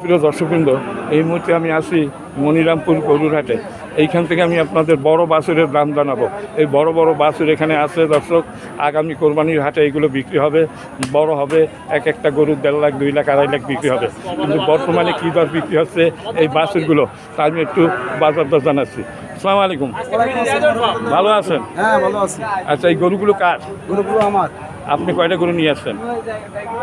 প্রিয় দর্শকবৃন্দ এই মুহূর্তে আমি আছি মনিরামপুর গরুরহাটে। এইখান থেকে আমি আপনাদের বড় বাছুরের দাম জানাব। এই বড় বড় বাছুর এখানে আছে দর্শক আগামী কোরবানির হাটে এইগুলো বিক্রি হবে বড় হবে এক একটা গরু দেড় লাখ দুই লাখ আড়াই লাখ বিক্রি হবে। কিন্তু বর্তমানে কী দর বিক্রি হচ্ছে এই বাছুরগুলো তা আমি একটু বাজার দর জানাচ্ছি। আসসালামু আলাইকুম। ভালো আছেন? হ্যাঁ ভালো আছি। আচ্ছা এই গরুগুলো কার? গরুগুলো আমার। আপনি কয়টা গরু নিয়ে আসছেন?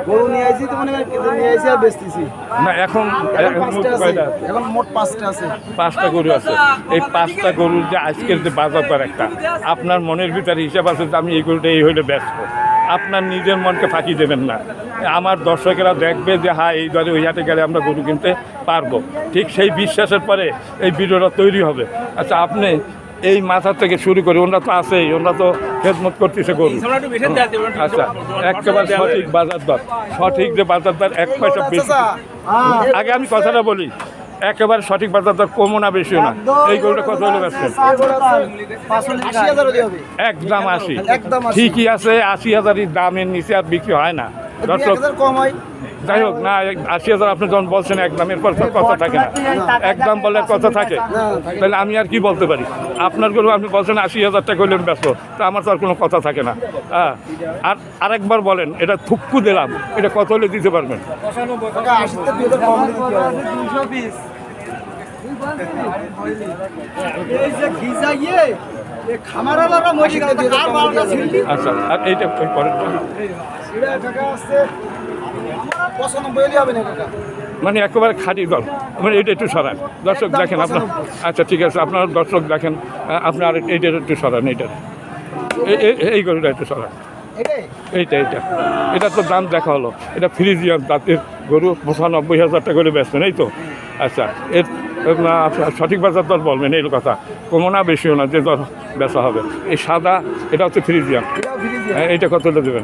গরু নিয়ে আইছি তো মানে নিয়ে আইছি আর বেচতেছি। না এখন এখন কয়টা মোট পাঁচটা আছে। পাঁচটা গরু আছে। এই পাঁচটা গরুর যে আজকের যে বাজার দর একটা আপনার মনের ভিতরে হিসাব আছে যে আমি এই গরুটা এই হইলে ব্যস্ত আপনার নিজের মনকে ফাঁকি দেবেন না। আমার দর্শকেরা দেখবে যে হ্যাঁ এই দরে ওই হাটে গেলে আমরা গরু কিনতে পারব। ঠিক সেই বিশ্বাসের পরে এই ভিডিওটা তৈরি হবে। আচ্ছা আপনি এই মাথা থেকে শুরু করি ওনারা তো আছেই ওনারা তো খেদমত করতেছে গরু। আচ্ছা একেবারে সঠিক বাজার দর সঠিক যে বাজার দর এক পয়সা বেশি। আগে আমি কথাটা বলি একেবারে সঠিক বাজার দর কমও না বেশিও না। এই গরুটা কত হলে বেচছেন? একদম আশি। ঠিকই আছে আশি হাজারই দামের নিচে আর বিক্রি হয় না। দর্শক কম হয়। যাই হোক না এক- আশি হাজার আপনি যখন বলছেন একদম এরপর তো কথা থাকে না। একদম বলে কথা থাকে। তাহলে আমি আর কি বলতে পারি? আপনার গরু আপনি বলছেন আশি হাজার টাকা হইলেন ব্যস্ত তা আমার তো আর কোনো কথা থাকে না। হ্যাঁ আর আরেকবার বলেন এটা থুক্কু দিলাম এটা কত হলে দিতে পারবেন? আচ্ছা আর এইটা ওই মানে একেবারে খাঁটি দল। মানে এটা একটু সরান। দর্শক দেখেন আপনার আচ্ছা ঠিক আছে। আপনার দর্শক দেখেন আপনার আপনি এইটার একটু সরান এইটার। এই- গরুটা একটু সরান। এইটা এইটা। এটা তো দাম দেখা হলো। এটা ফ্রিজিয়াম জাতের গরু পঁচানব্বই হাজার টাকা করে বেচবেন এই তো? আচ্ছা এর এর সঠিক বাজার দর বলবেন এই কথা। কমো না বেশিও না যে দর বেচা হবে। এই সাদা এটা হচ্ছে ফ্রিজিয়াম হ্যাঁ, এইটা কত দেবেন?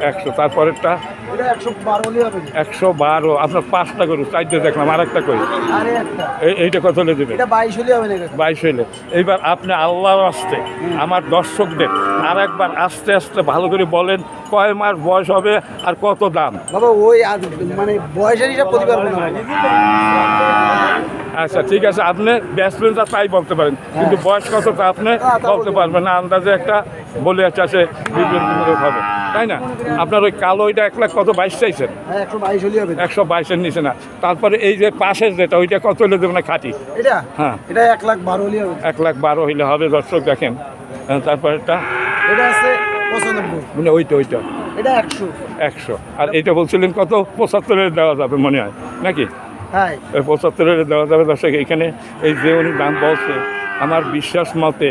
একশো তারপরেরটা? একশো বারো আপনার পাঁচটা গরু চারটে দেখলাম আর একটা। এই- এইটা কত হলে দেবেন? বাইশ হইলে। এইবার আপনি আল্লাহর আসতে আমার দর্শকদের আর একবার আস্তে আস্তে ভালো করে বলেন কয় মাস বয়স হবে আর কত দাম? বাবা ওই মানে বয়সের হিসাব করতে পারব না। আচ্ছা ঠিক আছে আপনি ব্যাটসম্যানটা তাই বলতে পারেন। কিন্তু বয়স কত তা আপনি হ্যাঁ, বলতে পারবেন না। আন্দাজে একটা বলে আছে আছে হবে। তাই না? আপনার ওই কালো ওইটা এক লাখ কত? বাইশ চাইছেন? হ্যাঁ একশো বাইশের নিচে না। তারপরে এই যে পাশের যেটা ওইটা কত হলে দেবেন না খাটি? হ্যাঁ। এটা এক লাখ বারো হলে হবে। এক লাখ বারো হইলে হবে দর্শক দেখেন। হ্যাঁ, তারপরেরটা এটা আছে মানে ওইটা ওইটা। এটা একশো। একশো। আর এটা বলছিলেন কত? পঁচাত্তরের দেওয়া যাবে মনে হয়। নাকি? ওই পঁচাত্তরের দেওয়া যাবে দর্শক এখানে এই যে উনি দাম বলছে আমার বিশ্বাস মতে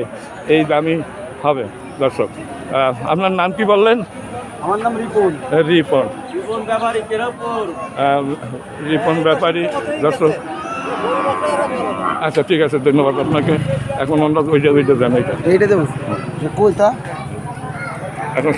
এই দামই হবে দর্শক। আপনার নাম কি বললেন? আমার নাম রিপন। রিপন। রিপন ব্যাপারী দর্শক। আচ্ছা ঠিক আছে ধন্যবাদ আপনাকে। এখন অন্য ওইটা ওইটা জানাই। এইটা দেবো। কই তা? এখন